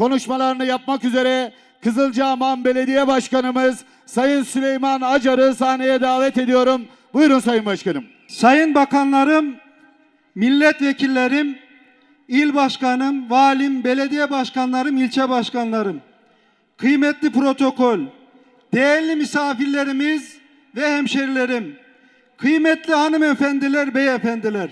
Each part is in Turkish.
konuşmalarını yapmak üzere Kızılcahamam Belediye Başkanımız Sayın Süleyman Acar'ı sahneye davet ediyorum. Buyurun Sayın Başkanım. Sayın bakanlarım, milletvekillerim, il başkanım, valim, belediye başkanlarım, ilçe başkanlarım, kıymetli protokol, değerli misafirlerimiz ve hemşerilerim, kıymetli hanımefendiler, beyefendiler.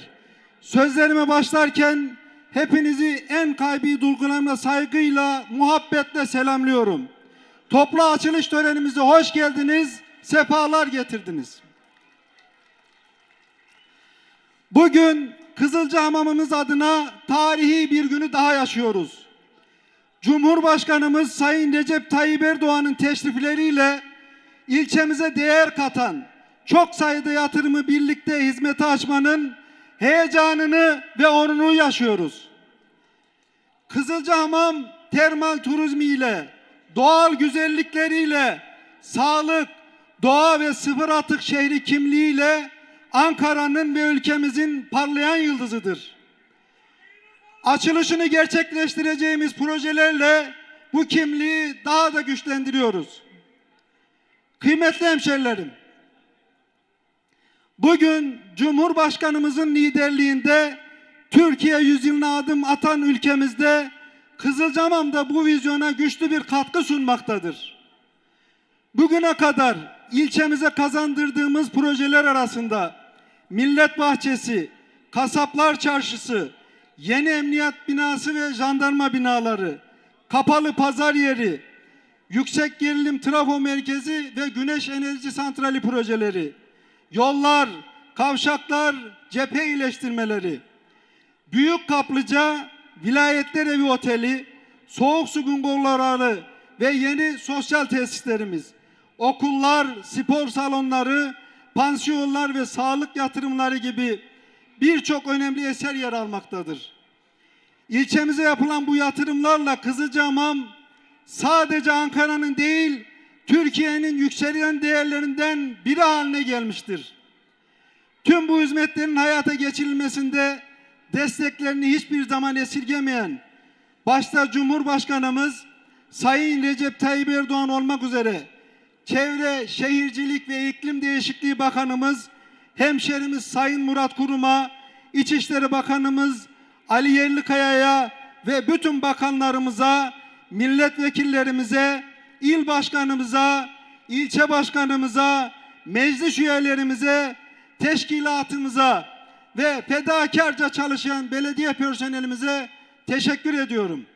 Sözlerime başlarken hepinizi en kalbi duygularımla saygıyla, muhabbetle selamlıyorum. Toplu açılış törenimize hoş geldiniz, sefalar getirdiniz. Bugün Kızılcahamamımız adına tarihi bir günü daha yaşıyoruz. Cumhurbaşkanımız Sayın Recep Tayyip Erdoğan'ın teşrifleriyle ilçemize değer katan çok sayıda yatırımı birlikte hizmete açmanın heyecanını ve onurunu yaşıyoruz. Kızılcahamam termal turizmi ile, doğal güzellikleriyle, sağlık, doğa ve sıfır atık şehri kimliğiyle Ankara'nın ve ülkemizin parlayan yıldızıdır. Açılışını gerçekleştireceğimiz projelerle bu kimliği daha da güçlendiriyoruz. Kıymetli hemşerilerim, bugün Cumhurbaşkanımızın liderliğinde Türkiye yüzyılına adım atan ülkemizde Kızılcamam da bu vizyona güçlü bir katkı sunmaktadır. Bugüne kadar ilçemize kazandırdığımız projeler arasında Millet Bahçesi, Kasaplar Çarşısı, yeni emniyet binası ve jandarma binaları, kapalı pazar yeri, yüksek gerilim trafo merkezi ve güneş enerji santrali projeleri, yollar, kavşaklar, cephe iyileştirmeleri, Büyük Kaplıca Vilayetler Evi Oteli, soğuk su bungalovları ve yeni sosyal tesislerimiz, okullar, spor salonları, pansiyonlar ve sağlık yatırımları gibi birçok önemli eser yer almaktadır. İlçemize yapılan bu yatırımlarla Kızılcahamam sadece Ankara'nın değil, Türkiye'nin yükselen değerlerinden biri haline gelmiştir. Tüm bu hizmetlerin hayata geçirilmesinde desteklerini hiçbir zaman esirgemeyen başta Cumhurbaşkanımız Sayın Recep Tayyip Erdoğan olmak üzere Çevre, Şehircilik ve İklim Değişikliği Bakanımız hemşerimiz Sayın Murat Kurum'a, İçişleri Bakanımız Ali Yerlikaya'ya ve bütün bakanlarımıza, milletvekillerimize, il başkanımıza, ilçe başkanımıza, meclis üyelerimize, teşkilatımıza ve fedakarca çalışan belediye personelimize teşekkür ediyorum.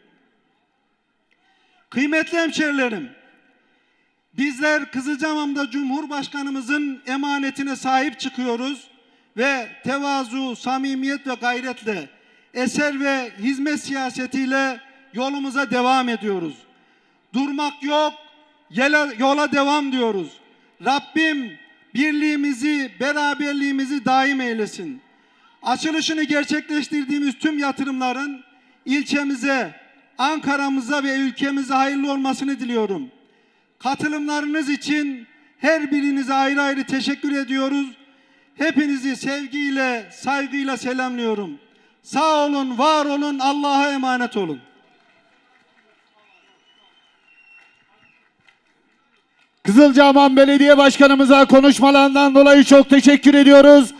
Kıymetli hemşerilerim, bizler Kızılcahamam'da Cumhurbaşkanımızın emanetine sahip çıkıyoruz ve tevazu, samimiyet ve gayretle eser ve hizmet siyasetiyle yolumuza devam ediyoruz. Durmak yok, yola, devam diyoruz. Rabbim birliğimizi, beraberliğimizi daim eylesin. Açılışını gerçekleştirdiğimiz tüm yatırımların ilçemize, Ankara'mıza ve ülkemize hayırlı olmasını diliyorum. Katılımlarınız için her birinize ayrı ayrı teşekkür ediyoruz. Hepinizi sevgiyle, saygıyla selamlıyorum. Sağ olun, var olun, Allah'a emanet olun. Kızılcahamam Belediye Başkanımıza konuşmalarından dolayı çok teşekkür ediyoruz.